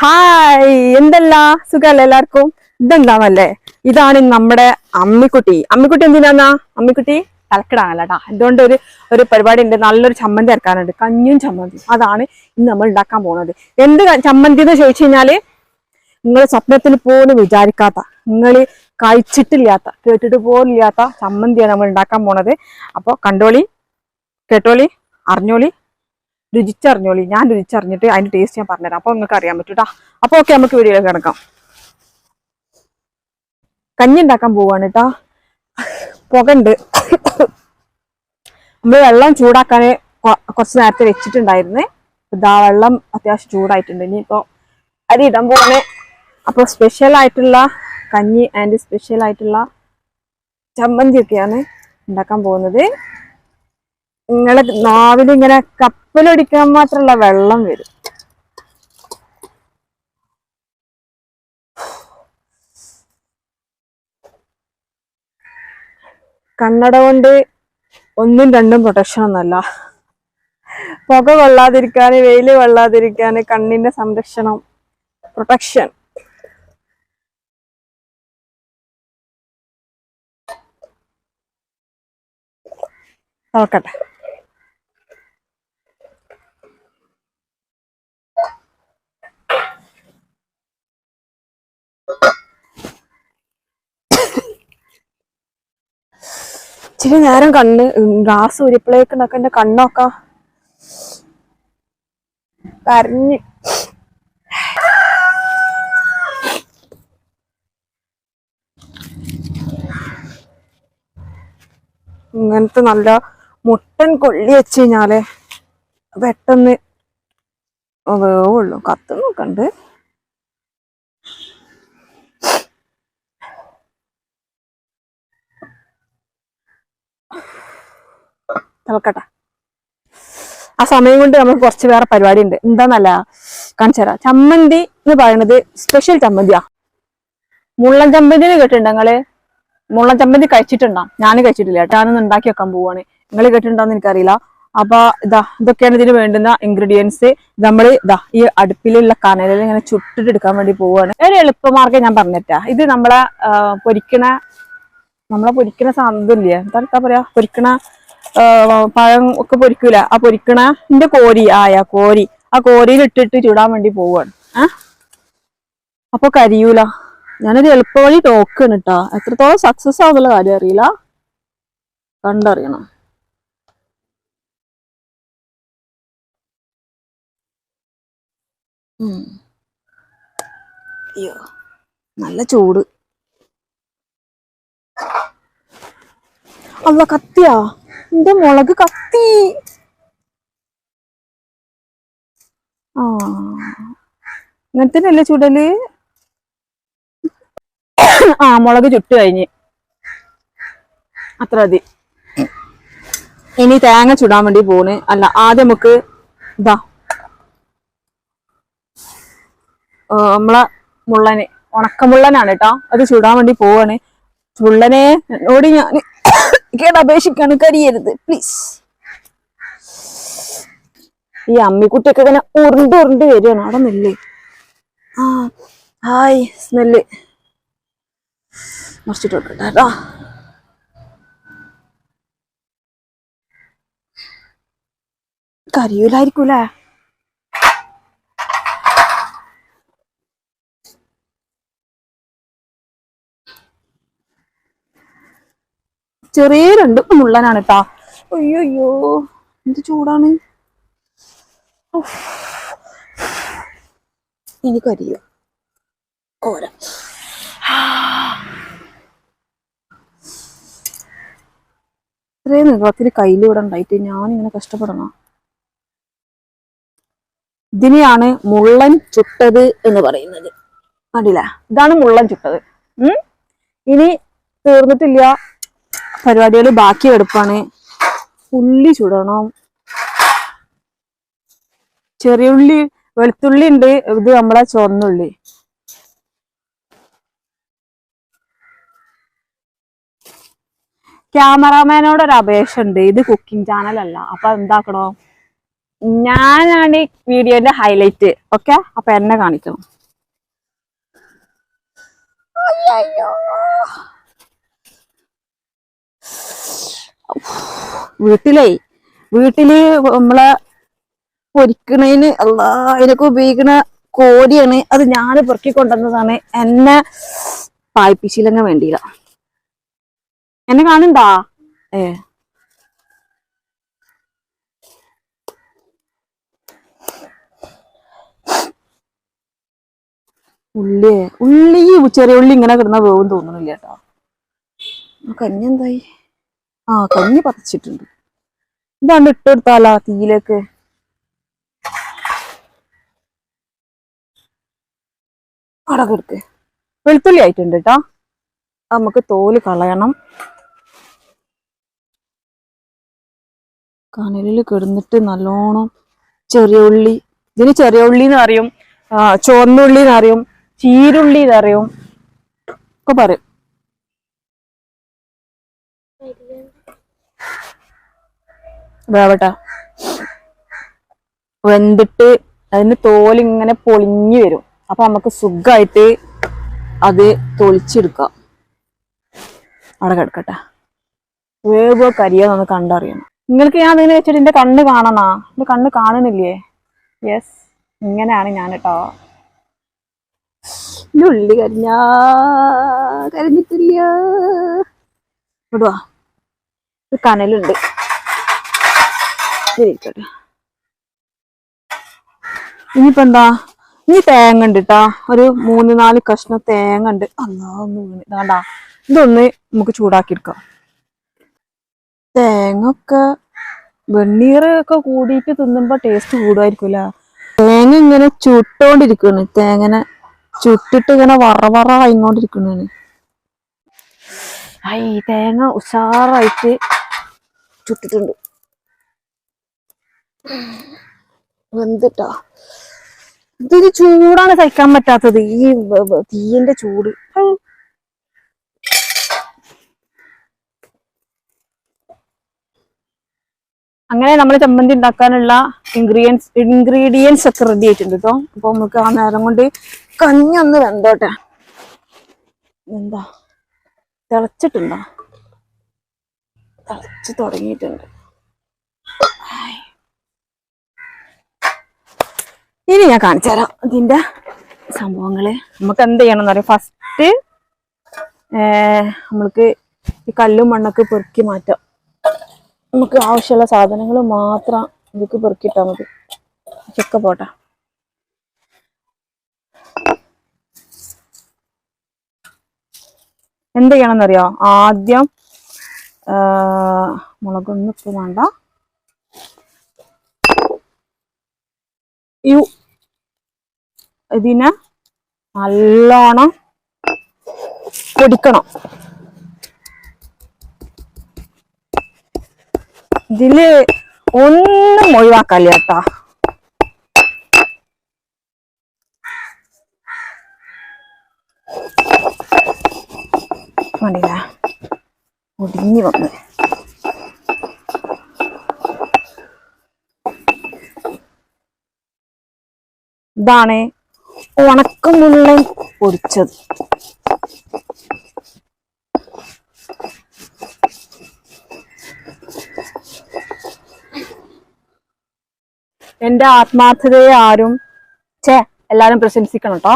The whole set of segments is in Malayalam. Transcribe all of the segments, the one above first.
ഹായ് എന്തല്ല? സുഖല്ലേ എല്ലാവർക്കും ഇതെന്താവല്ലേ ഇതാണ് നമ്മുടെ അമ്മിക്കുട്ടി. അമ്മിക്കുട്ടി എന്തിനാന്നാ? അമ്മിക്കുട്ടി? തലക്കിടാനല്ലട്ടാ എന്തുകൊണ്ട് ഒരു ഒരു പരിപാടി ഉണ്ട് നല്ലൊരു ചമ്മന്തി ഇറക്കാനുണ്ട് കഞ്ഞും ചമ്മന്തി. അതാണ് ഇന്ന് നമ്മൾ ഉണ്ടാക്കാൻ പോകുന്നത് എന്ത് ചമ്മന്തി എന്ന് ചോദിച്ചു കഴിഞ്ഞാൽ നിങ്ങൾ സ്വപ്നത്തിൽ പോലും വിചാരിക്കാത്ത നിങ്ങൾ കഴിച്ചിട്ടില്ലാത്ത കേട്ടിട്ട് പോലില്ലാത്ത ചമ്മന്തിയാണ് നമ്മൾ ഉണ്ടാക്കാൻ പോണത്. അപ്പോൾ കണ്ടോളി കേട്ടോളി അറിഞ്ഞോളി. രുചിച്ചറിഞ്ഞോളി. ഞാൻ രുചിച്ചറിഞ്ഞിട്ട് അതിന്റെ ടേസ്റ്റ് ഞാൻ പറഞ്ഞുതരാം. അപ്പൊ നിങ്ങൾക്ക് അറിയാൻ പറ്റൂട്ടാ അപ്പോൾ അപ്പൊ ഓക്കെ നമുക്ക് വീഡിയോ കിടക്കാം. കഞ്ഞി ഉണ്ടാക്കാൻ പോവാണ് കേട്ടാ പുകണ്ട് നമ്മൾ വെള്ളം ചൂടാക്കാൻ കുറച്ച് നേരത്തെ വെച്ചിട്ടുണ്ടായിരുന്നേ. ഇതാ വെള്ളം അത്യാവശ്യം ചൂടായിട്ടുണ്ട്. ഇനിയിപ്പോ അരി ഇടാൻ പോവാണ്. അപ്പോൾ സ്പെഷ്യൽ ആയിട്ടുള്ള കഞ്ഞി ആൻഡ് സ്പെഷ്യൽ ആയിട്ടുള്ള ചമ്മന്തി ഒക്കെയാണ് ഉണ്ടാക്കാൻ പോകുന്നത്. നിങ്ങളെ നാവിൽ ഇങ്ങനെ കപ്പലൊടിക്കാൻ മാത്രമുള്ള വെള്ളം വരും. കണ്ണട കൊണ്ട് ഒന്നും രണ്ടും പ്രൊട്ടക്ഷൻ ഒന്നല്ല പുക കൊള്ളാതിരിക്കാൻ വെയിൽ കൊള്ളാതിരിക്കാൻ കണ്ണിന്റെ സംരക്ഷണം പ്രൊട്ടക്ഷൻ നോക്കട്ടെ. ഇച്ചിരി നേരം കണ്ണ് ഗ്ലാസ് ഉരിപ്പിളേക്കുണ്ടൊക്കെ എന്റെ കണ്ണൊക്കെ കരഞ്ഞ്. ഇങ്ങനത്തെ നല്ല മുട്ടൻ കൊള്ളി വെച്ച് കഴിഞ്ഞാൽ പെട്ടെന്ന് വേവുള്ളൂ. കത്ത് നോക്കണ്ട്. തിളക്കട്ടെ ആ സമയം കൊണ്ട് നമുക്ക് കുറച്ച് വേറെ പരിപാടി ഉണ്ട് എന്താന്നല്ല കാണിച്ചു തരാം. ചമ്മന്തി എന്ന് പറയുന്നത് സ്പെഷ്യൽ ചമ്മന്തിയാ. മുള്ളൻ ചമ്മന്തിന് കേട്ടിട്ടുണ്ടോ നിങ്ങൾ? മുള്ളൻ ചമ്മന്തി കഴിച്ചിട്ടുണ്ടോ? ഞാൻ കഴിച്ചിട്ടില്ല ഞാനൊന്ന് ഉണ്ടാക്കി വെക്കാൻ പോവാണ്. നിങ്ങൾ കേട്ടിട്ടുണ്ടോന്ന് എനിക്കറിയില്ല. അപ്പൊ ഇതാ ഇതൊക്കെയാണ് ഇതിന് വേണ്ടുന്ന ഇൻഗ്രീഡിയൻസ് നമ്മൾ ഇതാ ഈ അടുപ്പിലുള്ള കനലിൽ ഇങ്ങനെ ചുട്ടിട്ട് എടുക്കാൻ വേണ്ടി പോവാണ്. ഒരു എളുപ്പമാർഗം ഞാൻ പറഞ്ഞിട്ടാ ഇത് നമ്മളെ പൊരിക്കണ നമ്മളെ പൊരിക്കണ സാധനം ഇല്ലേ? എന്താ പറയാ? പൊരിക്കണ പഴം ഒക്കെ പൊരിക്കൂല. ആ പൊരിക്കണന്റെ കോരി ആയ കോരി. ആ കോരിയിൽ ഇട്ടിട്ട് ചൂടാൻ വേണ്ടി പോവാണ്. ഏഹ് അപ്പൊ കരിയൂല. ഞാനൊരു എളുപ്പവഴി നോക്കണം കേട്ടാ എത്രത്തോളം സക്സസ് ആവുന്നുള്ള കാര്യം അറിയില്ല. കണ്ടറിയണം. അയ്യോ നല്ല ചൂട്. അല്ല കത്തിയാ? എന്റെ മുളക് കത്തി. ആ. ഇങ്ങനത്തെ അല്ലേ ചുടൽ? ആ മുളക് ചുട്ട് കഴിഞ്ഞ്. അത്ര മതി. ഇനി തേങ്ങ ചുടാൻ വേണ്ടി പോണ്. അല്ല ആദ്യം നമുക്ക് ഇതാ നമ്മളെ മുള്ളന് ഉണക്കമുള്ളനാണ് കേട്ടോ. അത് ചുടാൻ വേണ്ടി പോവാണ്. ചുള്ളനെ എന്നോട് ഞാൻ കേട്ട് അപേക്ഷിക്കാണ് കരിയരുത് പ്ലീസ് ഈ അമ്മിക്കുട്ടിയൊക്കെ ഇങ്ങനെ ഉരുണ്ട് ഉരുണ്ട് വരികയാണ്. അവിടെ നെല്ല്. ആ ഹായ് സ്മെല്ല്. മറിച്ചിട്ട് വെക്കട്ടെ കേട്ടോ കരിയൂലായിരിക്കൂലേ? ചെറിയ രണ്ട് മുള്ളനാണ് കേട്ടാ അയ്യോ എന്ത് ചൂടാണ്. കരിയോ. കോര ഇത്രയും നീളത്തിന് കയ്യിലൂടെ ഉണ്ടായിട്ട് ഞാനിങ്ങനെ കഷ്ടപ്പെടണോ. ഇതിനെയാണ് മുള്ളൻ ചുട്ടത് എന്ന് പറയുന്നത്. കണ്ടില്ല? ഇതാണ് മുള്ളൻ ചുട്ടത്. ഉം? ഇനി തീർന്നിട്ടില്ല. പരിപാടികൾ ബാക്കി എടുപ്പാണ് ഉള്ളി ചുടണം. ചെറിയ ഉള്ളി വെളുത്തുള്ളി ഉണ്ട്. ഇത് നമ്മളെ ചുവന്നുള്ളി ക്യാമറാമാനോട് ഒരു അപേക്ഷ ഉണ്ട്. ഇത് കുക്കിംഗ് ചാനൽ അല്ല. അപ്പൊ എന്താക്കണോ? ഞാനാണ് ഈ വീഡിയോന്റെ ഹൈലൈറ്റ് ഓക്കെ അപ്പൊ എന്നെ കാണിക്കണം. അയ്യയ്യോ. വീട്ടിലേ വീട്ടിൽ നമ്മളെ പൊരിക്കണേന് അല്ലാ അതിനൊക്കെ ഉപയോഗിക്കണ കോരിയാണ് അത് ഞാൻ പെറുക്കി കൊണ്ടുവന്നതാണ്. എന്നെ പായിപ്പിച്ചില്ലങ്ങ വേണ്ടിയില്ല. എന്നെ കാണുണ്ടാ ഏ. ഉള്ളി ഉള്ളി ചെറിയ ഉള്ളി ഇങ്ങനെ കിടന്ന വേവും തോന്നുന്നില്ല കേട്ടോ. കഞ്ഞി എന്തായി? ആ കഞ്ഞി പതച്ചിട്ടുണ്ട്. ഇതാണ്ട് ഇട്ടെടുത്താലാ തീയിലേക്ക്. അവിടെ കൊടുക്ക് വെളുത്തുള്ളി ആയിട്ടുണ്ട് കേട്ടോ. നമുക്ക് തോൽ കളയണം. കനലിൽ കിടന്നിട്ട് നല്ലോണം ചെറിയ ഉള്ളി. ഇതിന് ചെറിയ ഉള്ളി എന്ന് അറിയും ആ, ചുവന്നുള്ളി എന്ന് അറിയും ചീരുള്ളി എന്ന് അറിയും ഒക്കെ പറയും. വേവട്ടെ. വെന്തിട്ട് അതിന് തോലിങ്ങനെ പൊളിഞ്ഞു വരും. അപ്പൊ നമുക്ക് സുഖമായിട്ട് അത് തൊളിച്ചെടുക്കാം അവിടെ കിടക്കട്ടെ. വേവോ കരിയോന്നൊന്ന് കണ്ടറിയണം. നിങ്ങൾക്ക് ഞാൻ അതിനെ വെച്ചിട്ട് എന്റെ കണ്ണ് കാണണോ? എന്റെ കണ്ണ് കാണുന്നില്ലേ? യെസ് ഇങ്ങനെയാണ് ഞാൻ കേട്ടോ ഉള്ളി കരിഞ്ഞാ കരിഞ്ഞിട്ടില്ല. ഇടുവാ ഒരു കനലുണ്ട്. ഇരിക്കട്ടെ ഇനിയിപ്പോ എന്താ ഇനി തേങ്ങ ഉണ്ട് കേട്ടാ ഒരു മൂന്ന് നാല് കഷ്ണം തേങ്ങ ഉണ്ട് അല്ലാ ഒന്ന് ഇതൊന്ന് നമുക്ക് ചൂടാക്കി എടുക്കാം തേങ്ങ ഒക്കെ വെണ്ണീർ ഒക്കെ കൂടിയിട്ട് തിന്നുമ്പോ ടേസ്റ്റ് കൂടുമായിരിക്കൂല തേങ്ങ ഇങ്ങനെ ചുട്ടോണ്ടിരിക്കുന്നു തേങ്ങനെ ചുട്ടിട്ട് ഇങ്ങനെ വറ വറ ആയിക്കൊണ്ടിരിക്കണാണ് ഐ തേങ്ങ ഉഷാറായിട്ട് ചുട്ടിട്ടുണ്ട്. വെന്തിട്ടാ? ഇതൊരു ചൂടാണ് സഹിക്കാൻ പറ്റാത്തത്. ഈ തീയിന്റെ ചൂട്. അങ്ങനെ നമ്മൾ ചമ്മന്തി ഉണ്ടാക്കാനുള്ള ഇൻഗ്രീഡിയൻസ് ഇൻഗ്രീഡിയൻസ് ഒക്കെ റെഡി ആയിട്ടുണ്ട് കേട്ടോ അപ്പൊ നമുക്ക് ആ നേരം കൊണ്ട് കഞ്ഞി ഒന്ന് വെന്തോട്ടെ. എന്താ? തിളച്ചിട്ടുണ്ടോ? തിളച്ച് തുടങ്ങിയിട്ടുണ്ട്. ഇനി ഞാൻ കാണിച്ചു തരാം ഇതിന്റെ സംഭവങ്ങൾ. നമുക്ക് എന്ത് ചെയ്യണം എന്ന് പറയാം ഫസ്റ്റ് നമ്മൾക്ക് ഈ കല്ലും മണ്ണൊക്കെ പെറുക്കി മാറ്റാം. നമുക്ക് ആവശ്യമുള്ള സാധനങ്ങൾ മാത്രം ഇതൊക്കെ പെറുക്കിയിട്ടാൽ മതി. ചെക്ക പോട്ടെ. എന്ത് അറിയോ? ആദ്യം മുളകൊന്നും ഇപ്പം വേണ്ട. ഇതിനെ നല്ലോണം പൊടിക്കണം. ഇതിൽ ഒന്നും ഒഴിവാക്കല്ല കേട്ടാ. മതി ഒടിഞ്ഞു വന്ന്. ഇതാണ് ഉണക്കമുള്ളൻ പൊടിച്ചത്. എന്റെ ആത്മാർത്ഥതയെ ആരും ചേ എല്ലാരും പ്രശംസിക്കണം കേട്ടോ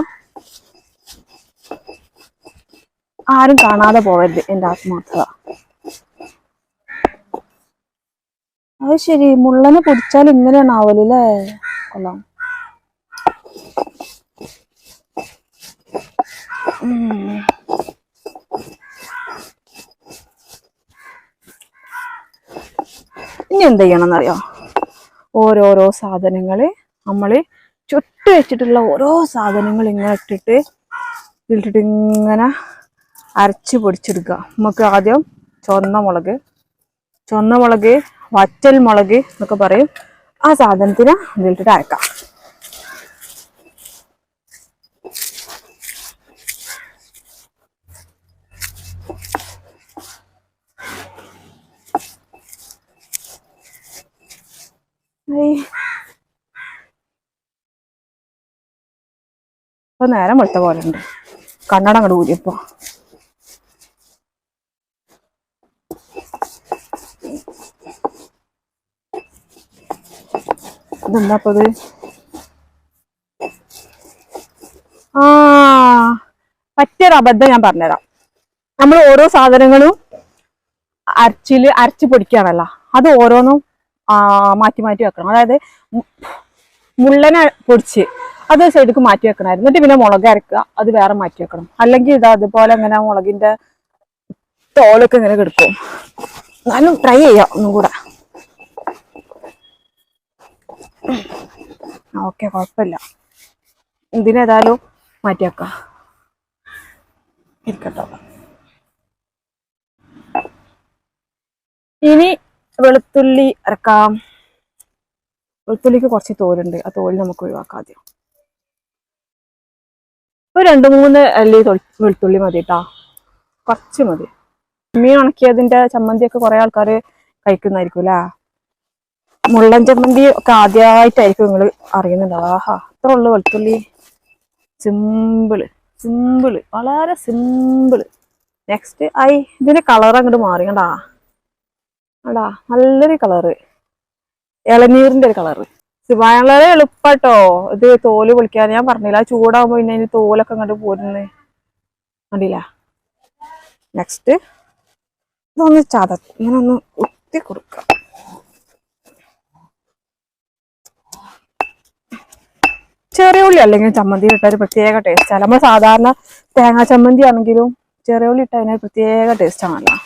ആരും കാണാതെ പോവരുത് എന്റെ ആത്മാർത്ഥത. അത് ശരി മുള്ളനെ പൊടിച്ചാൽ ഇങ്ങനെയാണ് ആവലല്ലേ കൊള്ളാം. ഇനി എന്ത് ചെയ്യണം എന്നറിയോ ഓരോരോ സാധനങ്ങൾ നമ്മൾ ചുട്ട് വെച്ചിട്ടുള്ള ഓരോ സാധനങ്ങൾ ഇങ്ങനെ ഇട്ടിട്ട് ഇട്ടിട്ട് ഇങ്ങനെ അരച്ച് പൊടിച്ചെടുക്കുക. നമുക്ക് ആദ്യം ചുവന്ന മുളക് ചുവന്ന മുളക് വറ്റൽ മുളക് എന്നൊക്കെ പറയും. ആ സാധനത്തിന് ഇതിലിട്ടിട്ട് അരക്കാം. ഇപ്പൊ നേരം വെളുത്ത പോലെ ഉണ്ട് കണ്ണട അങ്ങോട്ട് കൂടിയപ്പോ ഇതെന്താപ്പത് ആ പറ്റിയൊരു അബദ്ധം ഞാൻ പറഞ്ഞുതരാം. നമ്മൾ ഓരോ സാധനങ്ങളും അരച്ചിൽ അരച്ച് പൊടിക്കുകയാണല്ലോ. അത് ഓരോന്നും മാറ്റി മാറ്റി വെക്കണം. അതായത് മുള്ളനെ പൊടിച്ച് അത് സൈഡിക്ക് മാറ്റി വെക്കണമായിരുന്നു. എന്നിട്ട് പിന്നെ മുളക് അരക്കുക. അത് വേറെ മാറ്റി വെക്കണം. അല്ലെങ്കിൽ ഇത് അതുപോലെ ഇങ്ങനെ മുളകിന്റെ തോലൊക്കെ ഇങ്ങനെ കിടക്കും. എന്നാലും ട്രൈ ചെയ്യാം ഒന്നും കൂടെ. ഓക്കെ കുഴപ്പമില്ല. ഇതിനേതായാലും മാറ്റി വെക്കാം. ഇരിക്കട്ടോ. ഇനി വെളുത്തുള്ളി അരക്കാം. വെളുത്തുള്ളിക്ക് കുറച്ച് തോലുണ്ട്. ആ തോൽ നമുക്ക് ഒഴിവാക്കാം ആദ്യം. ഒരു രണ്ട് മൂന്ന് അല്ലി വെളുത്തുള്ളി മതി കേട്ടാ കുറച്ച് മതി. മീൻ ഉണക്കിയതിന്റെ ചമ്മന്തിയൊക്കെ കുറേ ആൾക്കാർ കഴിക്കുന്നതായിരിക്കും അല്ലേ മുള്ളൻ ചമ്മന്തി ഒക്കെ ആദ്യമായിട്ടായിരിക്കും നിങ്ങൾ അറിയുന്നുണ്ടാവും ആഹാ അത്ര ഉള്ളു വെളുത്തുള്ളി. സിമ്പിൾ. സിമ്പിൾ. വളരെ സിമ്പിൾ. നെക്സ്റ്റ് ഐ ഇതിന്റെ കളർ അങ്ങോട്ട് മാറി കണ്ടാ. അടാ നല്ലൊരു കളറ്. ഇളനീറിന്റെ ഒരു കളറ്. വളരെ എളുപ്പാട്ടോ. ഇത് തോൽ പൊളിക്കാൻ. ഞാൻ പറഞ്ഞില്ല ചൂടാകുമ്പോ പിന്നെ അതിന് തോലൊക്കെ അങ്ങോട്ട് പോരുന്നേ. കണ്ടില്ല. നെക്സ്റ്റ് ഇതൊന്ന് ചത ഇങ്ങനെ ഒന്ന് കുത്തി കൊടുക്കാം. ചെറിയ ഉള്ളി അല്ലെങ്കിൽ ചമ്മന്തി ഇട്ട ഒരു പ്രത്യേക ടേസ്റ്റ് നമ്മൾ സാധാരണ തേങ്ങാ ചമ്മന്തി ആണെങ്കിലും ചെറിയ ഉള്ളി ഇട്ട പ്രത്യേക ടേസ്റ്റ് ആണല്ലോ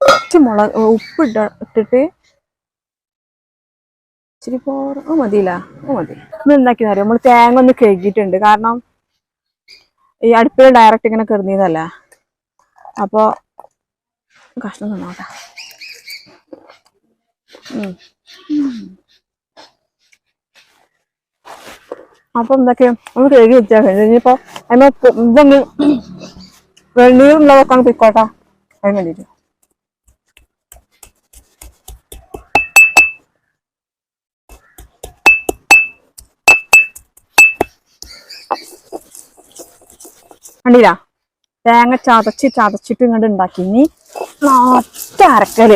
കുറച്ച് മുളക് ഉപ്പ് ഇട്ട ഇട്ടിട്ട് ഇച്ചിരി പോറ ആ മതിയില്ല ആ മതി. ഇന്ന് എന്താക്കിയെന്ന് അറിയാം? നമ്മൾ തേങ്ങ ഒന്ന് കഴുകിയിട്ടുണ്ട്. കാരണം ഈ അടുപ്പിൽ ഡയറക്റ്റ് ഇങ്ങനെ കിടന്നതല്ല അപ്പോ കഷ്ണം തന്നോട്ടെ ഉം. അപ്പൊ എന്തൊക്കെയാ ഒന്ന് കഴുകി വെച്ചാൽ കഴിഞ്ഞു ഇനിയിപ്പോ അതിന് ഇതൊന്ന് വെണ്ണീറുള്ളതൊക്കെ പിക്കോട്ടെ അതിന് വേണ്ടിയിട്ട്. കണ്ടില്ല? തേങ്ങ ചതച്ച് ചതച്ചിട്ട് ഇങ്ങോട്ട് ഉണ്ടാക്കി. ഇനി നാട്ട അരക്കൽ.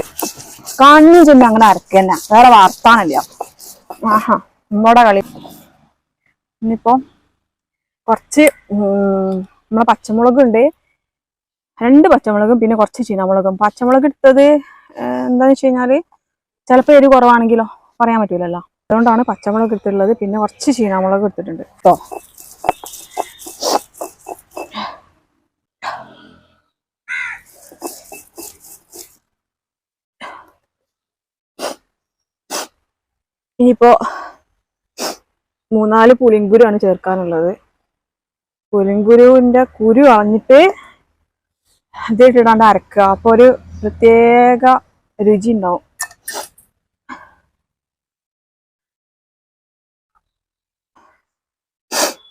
കണ്ണു ചെന്ന് അങ്ങനെ അരക്കന്നെ. വേറെ വാർത്താനല്ല. ആഹാ നമ്മുടെ കളി. ഇനിയിപ്പോ കുറച്ച് നമ്മളെ പച്ചമുളക് ഉണ്ട് രണ്ട് പച്ചമുളകും പിന്നെ കുറച്ച് ചീനമുളകും. പച്ചമുളക് ഏഹ്, എന്താന്ന് വെച്ച് കഴിഞ്ഞാൽ ചിലപ്പോൾ എരി കുറവാണെങ്കിലോ പറയാൻ പറ്റൂലല്ലോ. അതുകൊണ്ടാണ് പച്ചമുളക് എടുത്തിട്ടുള്ളത് പിന്നെ കുറച്ച് ചീനമുളക് എടുത്തിട്ടുണ്ട് കേട്ടോ ഇനിയിപ്പോ മൂന്നാൽ പുളിങ്കുരുവാണ് ചേർക്കാനുള്ളത്. പുലിങ്കുരുവിന്റെ കുരു കളഞ്ഞിട്ട് ഇതിട്ടിടാണ്ട് അരക്കുക. അപ്പോൾ ഒരു പ്രത്യേക രുചി ഉണ്ടാവും.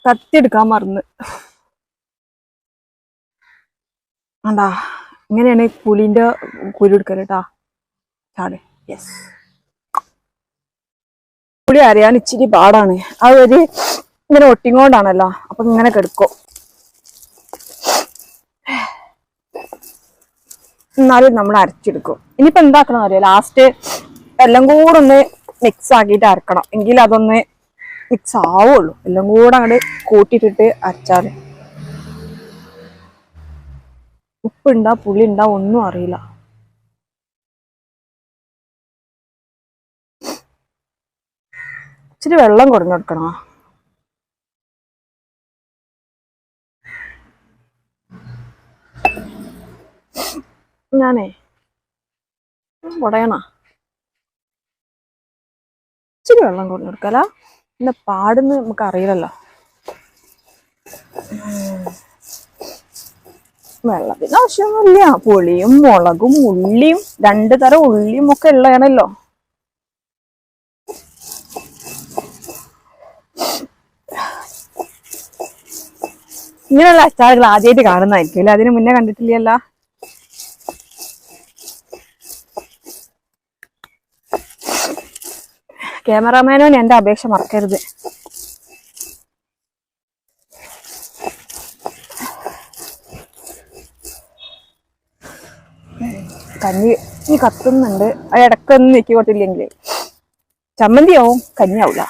കത്തി എടുക്കാൻ മറന്ന്. ആണ്ടാ ഇങ്ങനെയാണ് പുളിന്റെ കുരു എടുക്കൽ കേട്ടാ ചാട്. യെസ് പുളി അറിയാൻ ഇച്ചിരി പാടാണ്. അത് ഒരു ഇങ്ങനെ ഒട്ടിങ്ങോണ്ടാണല്ലോ. അപ്പൊ ഇങ്ങനെ കെടുക്കോ. എന്നാലും നമ്മൾ അരച്ചെടുക്കും. ഇനിയിപ്പോ എന്താക്കണം അറിയാം? ലാസ്റ്റ് എല്ലാം കൂടെ ഒന്ന് മിക്സ് ആക്കിയിട്ട് അരക്കണം. എങ്കിൽ അതൊന്ന് മിക്സ് ആവുള്ളൂ. എല്ലാം കൂടെ അങ്ങോട്ട് കൂട്ടിയിട്ടിട്ട് അരച്ചാൽ ഉപ്പുണ്ടാ പുളി ഉണ്ടാ ഒന്നും അറിയില്ല. ഇച്ചിരി വെള്ളം കുറഞ്ഞു കൊടുക്കണോ? ഞാനേ ഉടയണ ഇച്ചിരി വെള്ളം കുറഞ്ഞു കൊടുക്കല? പിന്നെ പാടുന്ന് നമുക്ക് അറിയില്ലല്ലോ. വെള്ളത്തിന് ആവശ്യമൊന്നുമില്ല. പുളിയും മുളകും ഉള്ളിയും രണ്ട് തരം ഉള്ളിയും ഒക്കെ ഉള്ളതാണല്ലോ. ഇങ്ങനെയുള്ള അച്ചാറുകൾ ആദ്യമായിട്ട് കാണുന്നതായിരിക്കും. അല്ലെ? അതിന് മുന്നേ കണ്ടിട്ടില്ലല്ലോ? ക്യാമറാമാനോന് എന്റെ അപേക്ഷ മറക്കരുത്. കഞ്ഞി കത്തുന്നുണ്ട്. അത് ഇടക്കൊന്നും നീക്കി കൊടുത്തില്ലെങ്കിൽ ചമ്മന്തിയാവും കഞ്ഞിയാവൂല.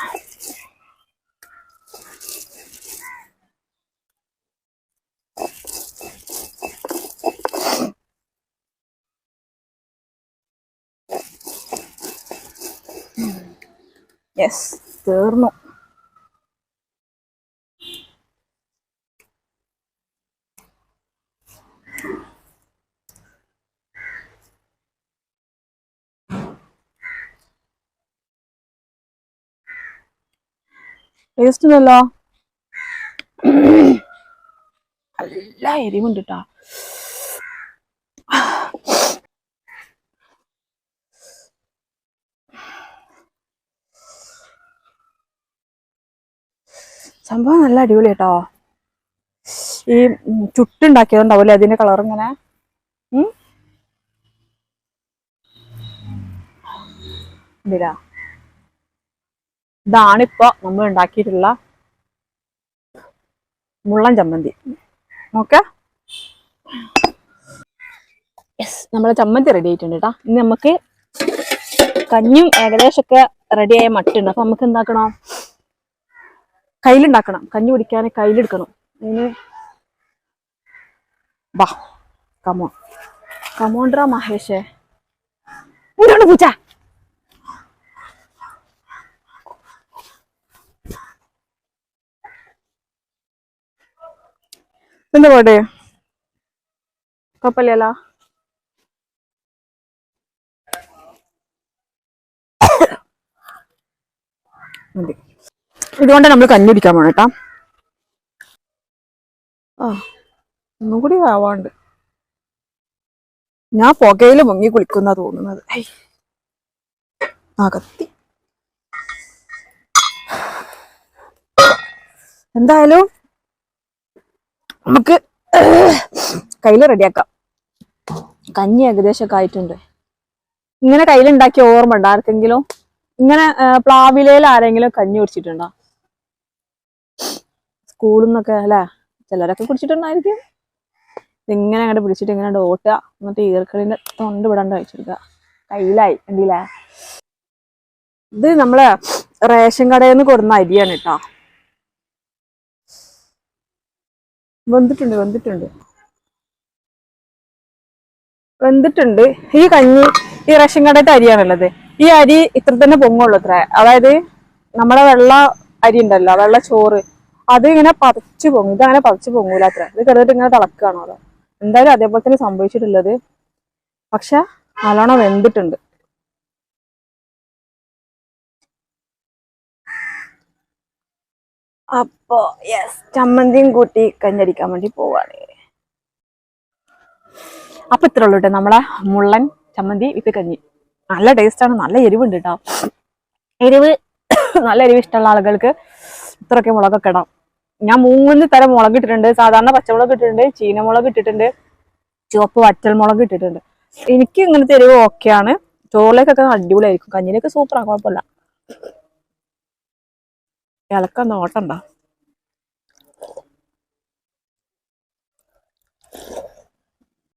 യെസ് തീർന്നു. ടേസ്റ്റ് ഉണ്ടല്ലോ നല്ല എരിവുണ്ട് കേട്ടാ സംഭവം നല്ല അടിപൊളി കേട്ടോ. ഈ ചുട്ടുണ്ടാക്കിയതുണ്ടാവൂലേ അതിന്റെ കളർ ഇങ്ങനെ? ഇതാണിപ്പോ നമ്മൾ ഉണ്ടാക്കിയിട്ടുള്ള മുള്ളൻ ചമ്മന്തി. ഓക്കെ യെസ് നമ്മുടെ ചമ്മന്തി റെഡി ആയിട്ടുണ്ട് കേട്ടോ ഇനി നമുക്ക് കഞ്ഞും ഏകദേശമൊക്കെ റെഡിയായ മട്ടുണ്ട്. അപ്പൊ നമുക്ക് എന്താക്കണം? കയ്യിലുണ്ടാക്കണം. കഞ്ഞി കുടിക്കാൻ കയ്യിലെടുക്കണം. അതിന് വാ കമോൺ കമോണ്ട്രാ മഹേഷേ. ഇങ്ങോട്ട് പൂച്ച. എന്താ പോട്ടെ? കുഴപ്പമില്ലല്ലോ മതി ഇതുകൊണ്ട് നമ്മൾ കഞ്ഞി കുടിക്കാൻ പോണം കേട്ടാ. ആ ഒന്നും കൂടി ആവാണ്ട്. ഞാൻ പുകയിൽ മുങ്ങി കുളിക്കുന്ന തോന്നുന്നത്. അകത്തി. ആ കത്തി എന്തായാലും നമുക്ക് കയ്യിൽ റെഡിയാക്കാം. കഞ്ഞി ഏകദേശമൊക്കെ ആയിട്ടുണ്ട്. ഇങ്ങനെ കയ്യിലുണ്ടാക്കിയ ഓർമ്മ ഉണ്ട് ആർക്കെങ്കിലും? ഇങ്ങനെ പ്ലാവിലയിൽ ആരെങ്കിലും കഞ്ഞി കുടിച്ചിട്ടുണ്ടോ? സ്കൂളിൽ നിന്നൊക്കെ അല്ലേ? ചിലരൊക്കെ കുടിച്ചിട്ടുണ്ടായിരിക്കും. ഇങ്ങനെ അങ്ങോട്ട് പിടിച്ചിട്ട് ഇങ്ങനെ ഓട്ടുക. എന്നിട്ട് ഈർക്കളിന്റെ തൊണ്ട് വിടാണ്ട് കഴിച്ചെടുക്കുക കയ്യിലായി കണ്ടില്ലേ? ഇത് നമ്മളെ റേഷൻ കടയിൽ നിന്ന് കൊടുന്ന അരിയാണ് കേട്ടോ. വെന്തിട്ടുണ്ട് വെന്തിട്ടുണ്ട്. വെന്തിട്ടുണ്ട്. ഈ കഞ്ഞി ഈ റേഷൻ കടയത്തെ അരിയാണുള്ളത്. ഈ അരി ഇത്ര തന്നെ പൊങ്ങുള്ളൂ അത്ര. അതായത് നമ്മളെ വെള്ള അരി ഉണ്ടല്ലോ വെള്ള ചോറ്. അത് ഇങ്ങനെ പതച്ചു പൊങ്ങും. ഇത് അങ്ങനെ പതച്ചു പൊങ്ങൂല അത്ര. ഇത് കിടന്നിട്ട് ഇങ്ങനെ തിളക്കുകയാണോ അതോ. എന്തായാലും അതേപോലെ തന്നെ സംഭവിച്ചിട്ടുള്ളത്. പക്ഷെ നല്ലോണം വെന്തിട്ടുണ്ട്. അപ്പോ യെസ് ചമ്മന്തിയും കൂട്ടി കഞ്ഞടിക്കാൻ വേണ്ടി പോവാണ്. അപ്പൊ ഇത്ര ഉള്ളൂ കേട്ടോ നമ്മളെ മുള്ളൻ ചമ്മന്തി വിത്ത് കഞ്ഞി. നല്ല ടേസ്റ്റാണ് നല്ല എരിവുണ്ട് കേട്ടോ എരിവ് നല്ല എരിവ് ഇഷ്ടമുള്ള ആളുകൾക്ക് ഇത്രയൊക്കെ മുളകൊക്കെ ഇടാം. ഞാൻ മൂന്ന് തരം മുളക് ഇട്ടിട്ടുണ്ട്. സാധാരണ പച്ചമുളക് ഇട്ടിട്ടുണ്ട് ചീനമുളക് ഇട്ടിട്ടുണ്ട് ചുവപ്പ് വറ്റൽ മുളക് ഇട്ടിട്ടുണ്ട്. എനിക്ക് ഇങ്ങനത്തെ എരിവ് ഓക്കെയാണ് ചോറിലേക്കൊക്കെ അടിപൊളിയായിരിക്കും. കഞ്ഞിലേക്ക് സൂപ്പറാണ് കുഴപ്പമില്ല. ഇലക്ക നോട്ടണ്ട.